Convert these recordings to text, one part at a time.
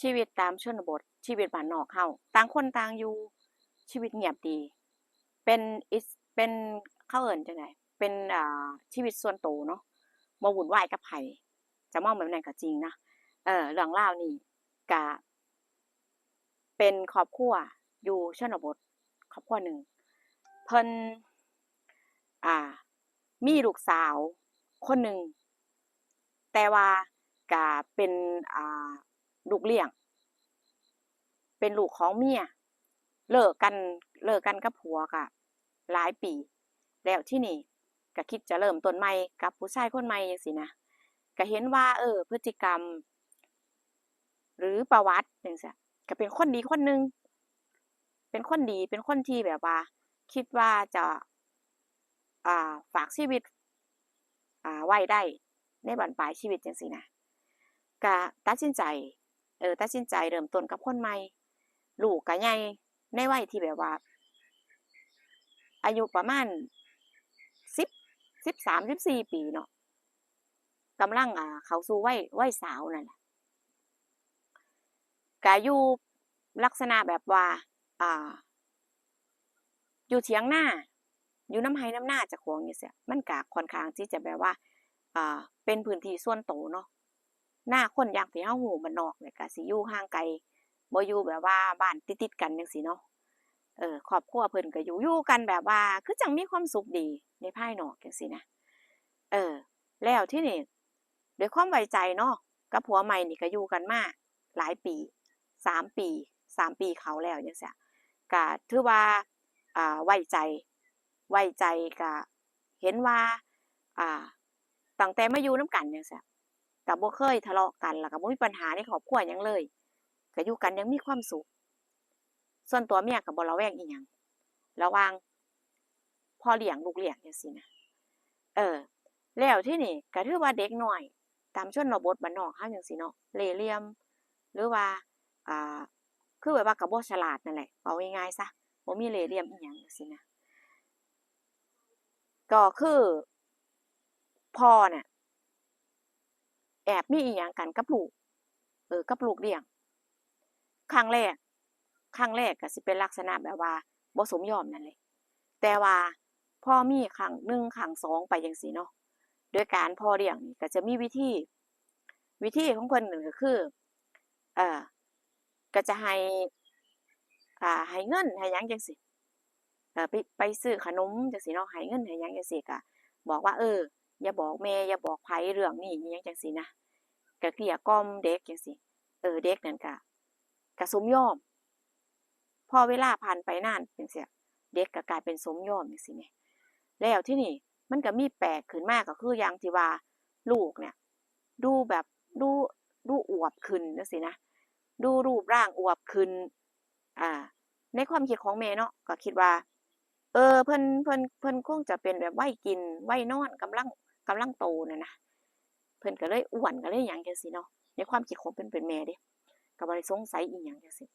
ชีวิตตามชนบท ชีวิตบ้านนอกเฮาต่างคนต่างอยู่ชีวิตเงียบดี เป็นอิสเป็นเขาเอิ้นจังไดเป็นอ่าชีวิตส่วนตัวเนาะบ่วุ่นวายกับไผจะมองแบบนั้นก็จริงนะเออเรื่องรานี้ก็เป็นครอบครัวอยู่ชนบทครอบครัวหนึ่งเพิ่นอ่า มีลูกสาวคนหนึ่งแต่ว่าก็เป็นอ่า ลูกเลี้ยง เป็นลูกของเมีย เลิกกันเลิกกันกับผัวก็หลายปี แล้วที่นี่ก็คิดจะเริ่มต้นใหม่กับผู้ชายคนใหม่จังซี่นะก็เห็นว่า เออ พฤติกรรม หรือประวัติจังซี่ก็เป็นคนดีคนหนึ่งเป็นคนดีเป็นคนที่แบบว่า คิดว่าจะ อ่าฝากชีวิต อ่าไว้ได้ในบันปลายชีวิตจังซี้นะก็ตัดสินใจ เออตัดสินใจเริ่มต้นกับคนใหม่ลูกก็ใหญ่ในวัยที่แบบว่า อายุประมาณ10 13 14ปีเนาะกำลังอ่าเขาสู่วัยวัยสาวนั่นแหละก็อยู่ลักษณะแบบว่า อ่า อยู่เถียงหน้า อยู่นำไร่นำหน้าเจ้าของจังซี้มันก็ค่อนข้างที่จะแบบว่า อ่า เป็นพื้นที่ส่วนโตเนาะ หน้าคนอย่างที่เรารู้บ้านนอกเนี่ยก็สิอยู่ห่างไกลบ่อยู่แบบว่าบ้านติดๆกันจังซี้เนาะเออครอบครัวเพิ่นก็อยู่อยู่กันแบบว่า คือจังมีความสุขดีในภายนอกจังซี้นะเออ แล้วที่นี้ด้วยความไว้ใจเนาะกับผัวใหม่นี่ก็อยู่กันมาหลายปี3ปี3ปีเขาแล้วจังซี้ก็ถือว่าอ่าไว้ใจไว้ใจก็เห็นว่า อ่าตั้งแต่มาอยู่น้ำกันจังซี้ ก็บ่เคยทะเลาะกันแล้วก็บ่มีปัญหาในครอบครัวหยังเลยก็อยู่กันยังมีความสุข ส่วนตัวเมียก็บ่ระแวงอิหยังระว่างพ่อเลี้ยงลูกเลี้ยงจังซี้นะเออ แล้วที่นี้ก็ถือว่าเด็กหน้อย ตามชนบทบ้านนอกเฮาจังซี้เนาะเหล่เหลี่ยม หรือว่าอ่าคือแบบว่าก็บ่ฉลาดนั่นแหละเอาง่ายๆซะบ่มีเหล่เหลี่ยมอิหยังจังซี้นะก็คือพ่อน่ะ แอบมีอิหยังกันกับลูก เออ กับลูกเลี้ยง ครั้งแรก ครั้งแรกก็สิเป็นลักษณะแบบว่าบ่สมยอมนั่นแหละแต่ว่าพ่อมีครั้ง1ครั้งไปจังซี้เนาะโดยการพ่อเลี้ยงนี่ก็จะมีวิธี วิธีของเพิ่นนั่นก็คือ เอ่อ ก็จะให้ อ่า ให้เงินให้ยังจังซี้เอ่อไปไปซื้อขนมจังซี้เนาะให้เงินให้ยังจังซี้ก็บอกว่า เออ อย่าบอกแม่อย่าบอกไผเรื่องนี้อิหยังจังซี้นะก็เกลี้ยกล่อมเด็กจังซี้เออเด็กนั่นก็ก็สมยอม พอเวลาผ่านไปนานจังซี้เด็กก็กลายเป็นสมยอมจังซี้แหมแล้วที่นี้มันก็มีแปลกขึ้นมาก็คืออย่างที่ว่าลูกเนี่ย ดูแบบดูดูอวบขึ้นจังซี้นะดูรูปร่างอวบขึ้น อ่า ในความคิดของแม่เนาะก็คิดว่า เออเพิ่นเพิ่นเพิ่นคงจะเป็นแบบวัยกินวัยนอนกำลัง กำลังโตนั่นนะเพิ่นก็เลยอ้วนก็เลยหยังจังซี้เนาะในความคิดของเพิ่นเป็นแม่เดะก็บ่ได้สงสัยอิหยังจังซี้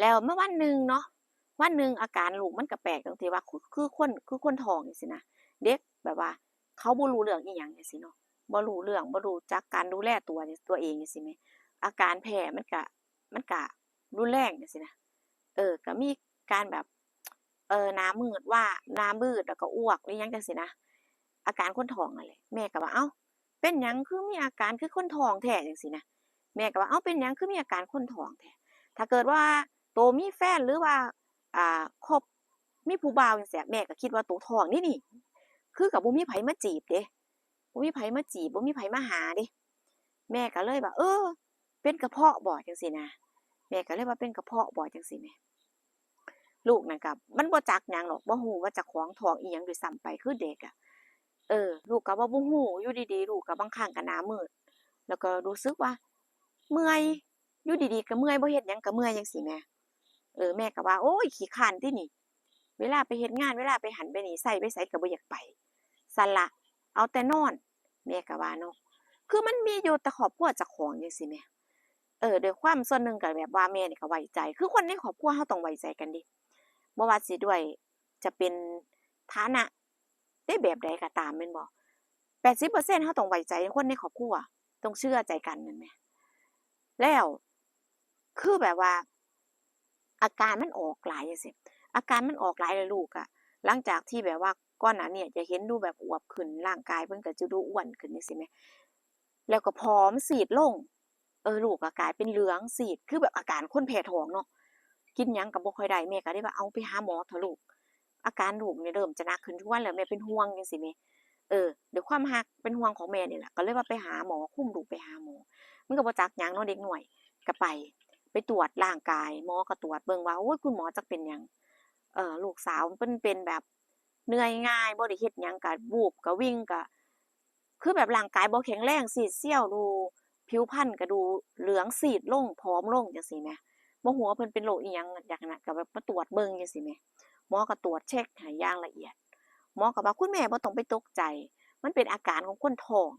แล้วเมื่อวันหนึ่งเนาะวันหนึ่งอาการลูกมันก็แปลกตรงที่ว่าคือคนคือคนท้องจังซี้นะเด็กแบบว่า เขาบ่รู้เรื่องอิหยังจังซี้เนาะบ่รู้เรื่องบ่รู้จักการดูแลตัวตัวเองจังซี้แหมอาการแพ้มันก็มันก็รุนแรงจังซี้นะเออก็มีการแบบเออหน้ามืดว่าหน้ามืดแล้วก็อ้วกหรือยังจังซี้นะ อาการคนท้องนั่นแม่ก็ว่าเอ้า เป็นหยังคือมีอาการคือคนท้องแท้จังซี้นะแม่ก็ว่าเอ้าเป็นหยังคือมีอาการคนท้องแท้ถ้าเกิดว่าโตมีแฟนหรือว่าอ่าคบมีผู้บ่าวจังซี้แม่ก็คิดว่าโตท้องเดะนี่คือก็บ่มีไผมาจีบเดะบ่มีไผมาจีบบ่มีไผมาหาเดะแม่ก็เลยว่าเออ เป็นกระเพาะบ่จังซี้นะแม่ก็เลยว่าเป็นกระเพาะบ่จังซี้แหมลูกนั่นก็มันบ่จักยังหรอกบ่รู้ว่าเจ้าของท้องอิหยังด้วยซ้ำไปคือเด็กอะ เออ ลูกก็ว่าบ่รู้อยู่ดีๆ ลูกก็บางครั้งก็หน้ามืด แล้วก็รู้สึกว่า เมื่อยอยู่ดีๆก็เมื่อยบ่เฮ็ดหยังก็เมื่อยจังซี้แหมเออแม่ก็ว่าโอ๊ยขี้คร้านตินี่ เวลาไปเฮ็ดงานเวลาไปหันไปนี่ไสไปไสก็บ่อยากไปซั้นละเอาแต่นอน แม่ก็ว่าเนาะคือมันมีอยู่แต่ครอบครัวจ้าของจังซี้แหมเออด้วยความส่วนหนึ่งก็แบบว่าแม่นี่ก็ไว้ใจ คือคนในครอบครัวเราต้องไว้ใจกันเดะบ่ว่าสิด้วยจะเป็นฐานะ ในแบบใดก็ตามแม่นบ่80%เปอร์เซ็นต์เขาต้องไว้ใจคนในครอบครัวต้องเชื่อใจกันนั่นแหมแล้วคือแบบว่า อาการมันออกหลายจังซี่อาการมันออกหลายแล้วลูกอะหลังจากที่แบบว่าก่อนหน้านี้จะเห็นดูแบบอวบขึ้นร่างกายเพิ่นก็จะดูอ้วนขึ้นจังซี่แหมแล้วก็ผอมซีดลง เออลูกก็กลายเป็นเหลืองซีดคือแบบอาการคนแพ้ท้องเนาะกินยังก็บ่ค่อยได้แม่ก็เลยว่าเอาไปหาหมอเถอะลูก อาการลูกเนี่ยเริ่มจะหนักขึ้นทุกวันแล้วแม่เป็นห่วงจังซี่แหมเออเด้วยวความรักเป็นห่วงของแม่นี่แหละก็เลยว่าไปหาหมอคุ้มลูกไปหาหมอมันก็บ่จักยังเนาะเด็กหน้อยก็ไป ไปตรวจร่างกายหมอก็ตรวจเบิ่งว่าโอ้ยคุณหมอจักเป็นยังเออลูกสาวเพิ่นเป็นแบบเหนื่อยง่ายบ่ได้เฮ็ดหยังก็วูบก็วิ่งก็คือแบบร่างกายบ่แข็งแรงซีดเซียวดูผิวพรรณก็ดูเหลืองซีดลงผอมลงจังซี่แหมบ่ฮู้ว่าเพิ่นเป็นโรคอิหยังอย่างนั้นก็แบบมาตรวจเบิ่งจังซี่แหม หมอก็ตรวจเช็กให้อย่างละเอียด หมอก็ว่าคุณแม่บ่ต้องไปตกใจ มันเป็นอาการของคนท้อง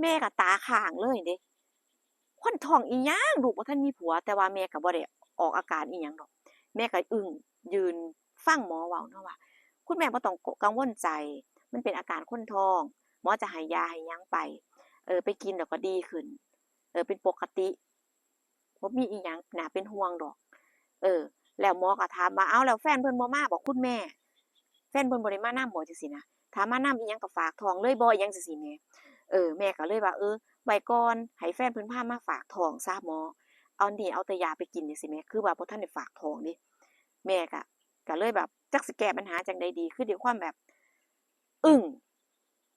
แม่ก็ตาค้างเลยเดะคนท้องอีหยังลูกบ่ทันมีผัว แต่ว่าแม่ก็บ่ได้ออกอาการอีหยังดอก แม่ก็อึ้งยืนฟังหมอเว้าเนาะว่า คุณแม่บ่ต้องกังวลใจ มันเป็นอาการคนท้อง หมอจะให้ยาให้หยังไป เออ ไปกินแล้วก็ดีขึ้น เออ เป็นปกติบ่มีอีหยังหนาเป็นห่วงดอก เออ แล้วหมอก็ถามว่าอ้าแล้วแฟนเพิ่นบ่มาบ่คุณแม่ แฟนเพิ่นบ่ได้มานำบ่จังซี่นะถามานำอีหยังก็ฝากทองเลยบ่อิหยังจังซี่แหมเออแม่ก็เลยว่าเออไว้ก่อนให้แฟนเพิ่นพามาฝากทองซะหมอเอานี่เอาแต่ยาไปกินจังซี่แหมคือว่าบ่ทันได้ฝากทองดะแม่ก็ก็เลยแบบจักสิแก้ปัญหาจังใดดีคือด้วยความแบบ อึ้ง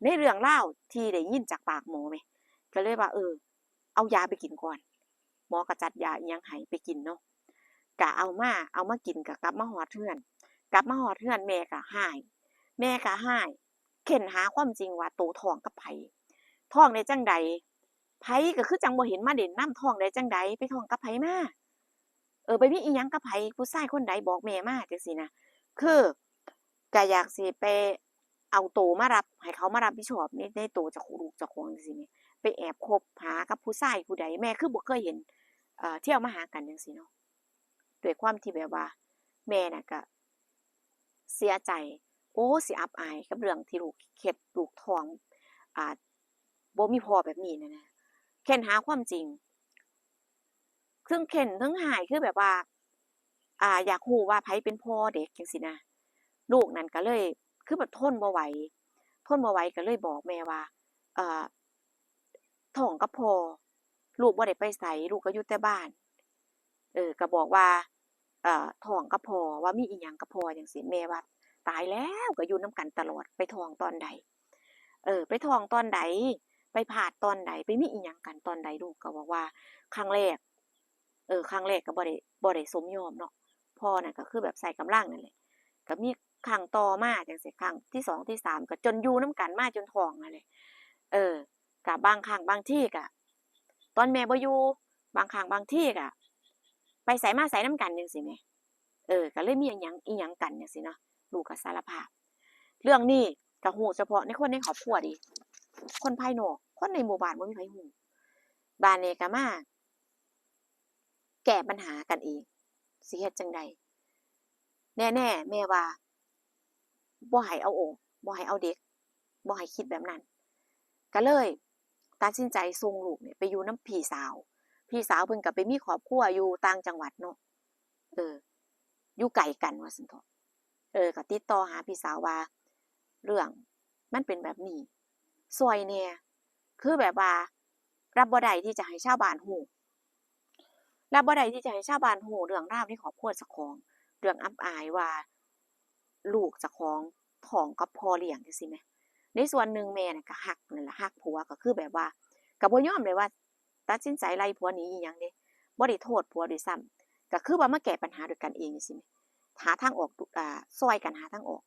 ในเรื่องราที่ได้ยินจากปากหมอแหมก็เลยว่าเออ เอายาไปกินก่อน หมอก็จัดยาอิหยังให้ไปกินเนาะ ก็เอามาเอามากินก็กลับมาฮอดเรือน กลับมาฮอดเรือนแม่ก็ร้าย แม่ก็ร้ายเค้นหาความจริงว่าโตทองกับไผทองได้จั่งใดไผก็คือจังบ่เห็นมาเล่นน้ำทองได้จั่งใดไปทองกับไผมาเออไปมีอิหยังกับไผผู้ชายคนใดบอกแม่มาจังซี่นะคือก็อยากสิไปเอาโตมารับให้เขามารับผิดชอบในในโตจ้าลูกจ้าของจังซี่แหมไปแอบคบหากับผู้ชายผู้ใดแม่คือบ่เคยเห็นเอ่อเที่ยวมาหากันจังซี่เนาะ ด้วยความที่แบบว่า แม่น่ะก็เสียใจ โอ้สิอับอายกับเรื่องที่ลูกเฮ็ดลูกทองอ่าบ่มีพอแบบนี้นั่นน่ะเค้นหาความจริงเทิงเค้นเทิงร้ายคือแบบว่า อ่า อยากรู้ว่าไผเป็นพ่อเด็กจังซี้นะลูกนั่นก็เลย คือแบบทนบ่ไหวทนบ่ไหวก็เลยบอกแม่ว่า เอ่อท้องกับพ่อลูกบ่ได้ไปไสลูกก็อยู่แต่บ้าน เออก็บอกว่า อ่อทองกับพ่อว่ามีอิหยังกับพ่อจังซี้แม่ว่าตายแล้วก็อยู่นำกันตลอดไปทองตอนใด เออ ไปทองตอนใด ไปพลาดตอนใด ไปมีอิหยังกันตอนใดลูกก็บอกว่า ครั้งแรก เออ ครั้งแรกก็บ่ได้บ่ได้สมยอมเนาะพ่อนั่นก็คือแบบใช้กำลังนั่นแหละก็มีครั้งต่อมาจังซี้ครั้งที่2ที่3ก็จนอยู่นำกันมาจนทองนั่นแหละเออก็บางครั้งบางทีก็ตอนแม่บ่อยู่บางครั้งบางทีก็ ไปไสมาไสนำกันจังซี้แหมเออก็เลยมีอิหยังอิหยังกันจังซี้เนาะลูกก็สารภาพ เรื่องนี้ก็รู้เฉพาะในคนในครอบครัวดะคนภายนอกคนในหมู่บ้านบ่มีไผรู้บ้านนี้ก็มาแก้ปัญหากันเองสิเฮ็ดจังใดแน่ๆแม่ว่าบ่ให้เอาออกบ่ให้เอาเด็กบ่ให้คิดแบบนั้น ก็เลยตัดสินใจส่งลูกเนี่ยไปอยู่น้ำพี่สาว พี่สาวเพิ่นก็ไปมีครอบครัวอยู่ต่างจังหวัดเนาะเอออยู่ไกลกันว่าซั่นเถาะเออก็ติดต่อหาพี่สาวว่า เรื่องมันเป็นแบบนี้ช่วยแหน่ยคือแบบว่า รับบ่ได้ที่จะให้ชาวบ้านรู้รับบ่ได้ที่จะให้ชาวบ้านรู้เรื่องราวในครอบครัวเจ้าของ เรื่องอับอายว่า ลูกเจ้าของท้องกับพ่อเลี้ยงจังซี้แหมในส่วนหนึ่งแม่น่ะก็รักนั่นล่ะรักผัวก็คือแบบว่าก็บ่ยอมเลยว่า ตัดสินใจไล่ผัวหนีอิหยังเดะบ่ได้โทษผัวด้วยซ้ำก็คือว่ามาแก้ปัญหาด้วยกันเองจังซี้แหมหาทางออกอ่าช่วยกันหาทางออก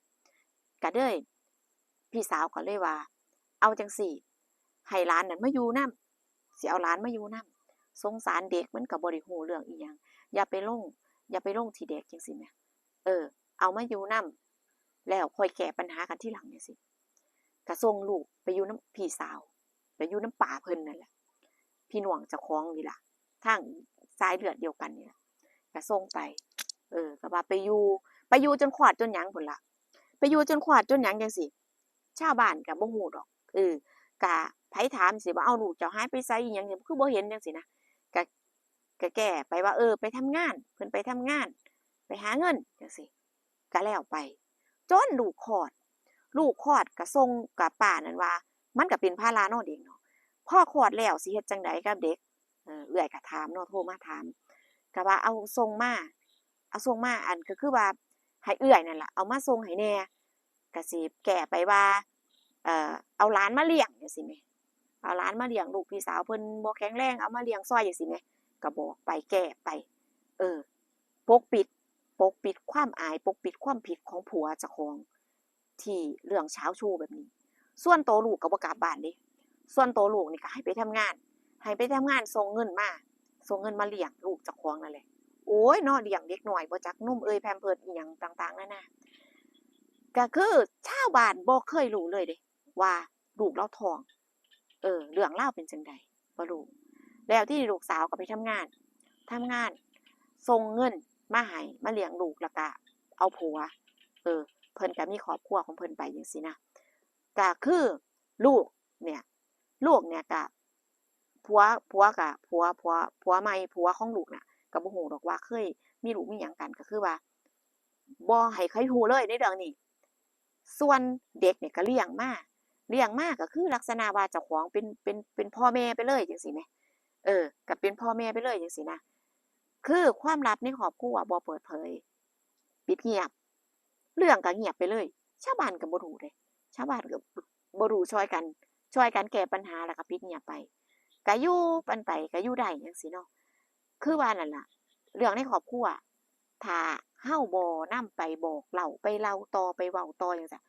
ก็เลยพี่สาวก็เลยว่า เอาจังซี้ให้หลานนั่นมาอยู่นำสิเอาหลานมาอยู่นำสงสารเด็กมันก็บ่ได้รู้เรื่องอิหยังอย่าไปลงอย่าไปลงที่เด็กจังซี้แหมเออ เอามาอยู่นำแล้วค่อยแก้ปัญหากันที่หลังจังซี้ก็ส่งลูกไปอยู่น้ำพี่สาวไปอยู่น้ำป้าเพิ่นนั่นแหละ พี่น้องเจ้าของนี่ล่ะทางสายเลือดเดียวกันนี่ล่ะก็ส่งไป เออก็ว่าไปอยู่ไปอยู่จนคลอดจนหยังพู้นล่ะไปอยู่จนคลอดจนหยังจังซี้ชาวบ้านก็บ่รู้ดอกเออก็ไผถามสิว่าเอาลูกเจ้าหายไปไสอิหยังนี่คือบ่เห็นจังซี้นะก็ก็แก้ไปว่าเออ ไปทำงานเพิ่นไปทำงาน ไปหาเงินจังซี่ก็แล้วไป จนลูกคลอด ลูกคลอดก็ส่งกับป้านั่นว่า มันก็เป็นภาระนาะเด็กเนาะ พ่อคลอดแล้วสิเฮ็ดจังไดกับเด็กเออเอื้อยก็ถามเนาะโทรมาถามก็ว่าเอาส่งมาเอาส่งมาอันก็คือว่าให้เอื้อยนั่นล่ะเอามาส่งให้แน่ก็สิแก้ไปว่าเอ่อเอาหลานมาเลี้ยงจังซี่แหมเอาหลานมาเลี้ยงลูกพี่สาวเพิ่นบ่แข็งแรงเอามาเลี้ยงซอยจังซี่แหมก็บอกไปแก้ไป เออปกปิดปกปิดความอายปกปิดความผิดของผัวเจ้าของที่เรื่องเช้าชูแบบนี้ ส่วนโตลูกก็บ่กลับบ้านเด้ ส่วนโตวลูกนี่ก็ให้ไปทำงาน ให้ไปทำงานส่งเงินมาส่งเงินมาเลี้ยงลูกจ้าของนั่นแหละโอ้ยนาะเลี้ยงเด็กน้อยบ่จักนุ่มเอ้ยแพมเพิร์สอีหยังต่าง ๆนั่นน่ะก็คือชาวบ้านบ่เคยรู้เลยเด้ว่าลูกเราท้อง เออเรื่องราเป็นจังใดบ่รู้แล้วที่ลูกสาวก็ไปทำงานทำงานส่งเงินมาให้มาเลี้ยงลูกแล้วก็เอาผัว เออ เพิ่นก็มีครอบครัวของเพิ่นไปจังซี่นะก็คือลูกเนี่ย ลูกเนี่ยก็ผัวผัวกับผัวผัวผัวใหม่ผัวของลูกน่ะก็บ่ฮู้ดอกว่าเคย มีลูกมีหยังกันก็คือว่าบ่ให้ใครฮู้เลยในเรื่องนี้ ส่วนเด็กเนี่ยก็เลี้ยงมากเลี้ยงมากก็คือลักษณะว่าเจ้าของเป็นเป็นเป็นพ่อแม่ไปเลยจังซี่แหมเออก็เป็นพ่อแม่ไปเลยจังซี่นะคือความลับในครอบครัวบ่เปิดเผยปิดเงียบ เรื่องก็เงียบไปเลย ชาวบ้านก็บ่รู้เด้ชาวบ้านก็บ่รู้ช่วยกัน ช่วยกันแก้ปัญหาแล้วก็ปิดเงียบไปก็อยู่ปันไปก็อยู่ได้จังซี่เนาะคือว่านั่นล่ะ เรื่องในครอบครัวถ้าเฮาบ่นำไปบอกเล่าไปเล่าต่อไปเว้าต่อจังซี้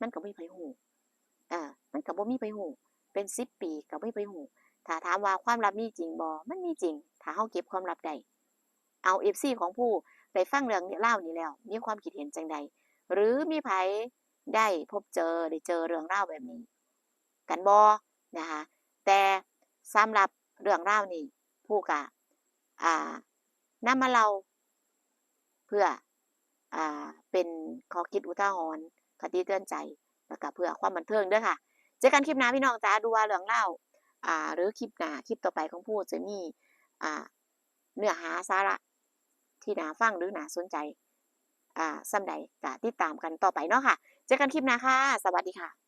มันก็บ่มีไผฮู้เออมันก็บ่มีไผฮู้เป็น10ปีก็บ่มีไผฮู้ถ้าถามว่าความลับมีจริงบ่มันมีจริง ถ้าเฮาเก็บความลับได้เอา FC ของผู้ได้ฟังเรื่องเล่านี้แล้ว มีความคิดเห็นจังใด หรือมีไผได้พบเจอได้เจอเรื่องราแบบนี้ กันบ่นะคะแต่สำหรับเรื่องราวนี้ผู้ก็อ่านำมาเล่าเพื่ออ่าเป็นข้อคิดอุทาหรณ์คติเตือนใจแล้วก็เพื่อความบันเทิงด้อค่ะ เจอกันคลิปหน้าพี่น้องจ้าดูว่าเรื่องเล่าอ่าหรือคลิปหน้าคลิปต่อไปของผู้จะมีอ่าเนื้อหาสาระที่น่าฟังหรือน่าสนใจอ่าส่ำใดก็ติดตามกันต่อไปเนาะค่ะ เจอกันคลิปหน้าค่ะ สวัสดีค่ะ